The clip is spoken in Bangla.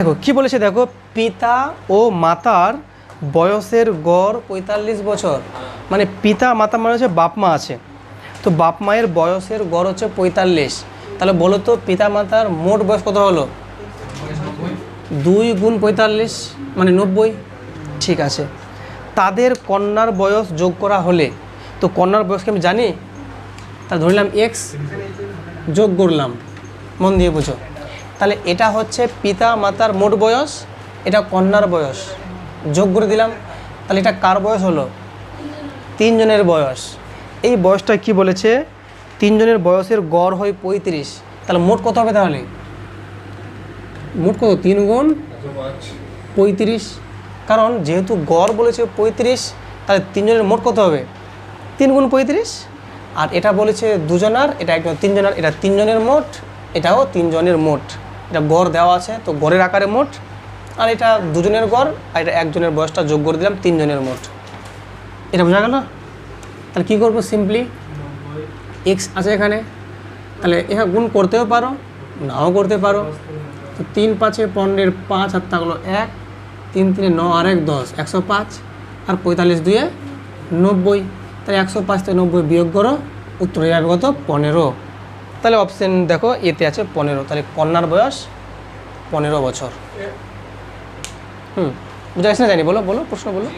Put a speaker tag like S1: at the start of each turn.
S1: দেখো, কি বলেছে দেখো, পিতা ও মাতার বয়সের গড় পঁয়তাল্লিশ বছর। মানে পিতা, মাতা মানে হচ্ছে বাপ, মা আছে। তো বাপ, মায়ের বয়সের গড় হচ্ছে পঁয়তাল্লিশ। তাহলে বলো তো, পিতা, মাতার মোট বয়স কত হলো? দুই গুণ পঁয়তাল্লিশ মানে নব্বই? ঠিক আছে। তাদের কন্যার বয়স যোগ করা হলে, তো কন্যার বয়সকে আমি জানি? তা ধরলাম এক্স যোগ করলাম। মন দিয়ে বুঝো। তাহলে এটা হচ্ছে পিতা মাতার মোট বয়স, এটা কন্যার বয়স। যোগ করে দিলাম, তাহলে এটা কার বয়স হলো? তিনজনের বয়স। এই বয়সটা কি বলেছে? তিনজনের বয়সের গড় হয় পঁয়ত্রিশ। তাহলে মোট কত হবে তাহলে? মোট কত? তিন গুণ পঁয়ত্রিশ। কারণ যেহেতু গড় বলেছে পঁয়ত্রিশ, তাহলে তিনজনের মোট কত হবে? তিন গুণ পঁয়ত্রিশ। আর এটা বলেছে দুজনার, এটা একজন তিনজনের, এটা তিনজনের মোট, এটাও তিনজনের মোট। এটা গড় দেওয়া আছে, তো গড়ের আকারে মোট, আর এটা দুজনের গড়, আর এটা একজনের বয়সটা যোগ করে দিলাম তিনজনের মোট। এটা বোঝা গেল? তাহলে কী করব সিম্পলি এক্স আছে এখানে, তাহলে এখানে গুণ করতেও পারো, নাও করতে পারো। তো তিন পাঁচে পনেরোর পাঁচ হাত থাকল এক, তিন তিনে ন, আর এক দশ, একশো পাঁচ, আর পঁয়তাল্লিশ দুয়ে নব্বই। তাহলে একশো পাঁচ থেকে নব্বই বিয়োগ করো, উত্তর হয়ে যাবে কত? পনেরো। তাহলে অপশন দেখো, এতে আছে পনেরো। তাহলে কন্যার বয়স পনেরো বছর। হুম, বুঝা না জানি? বলো বলো, প্রশ্ন বলো।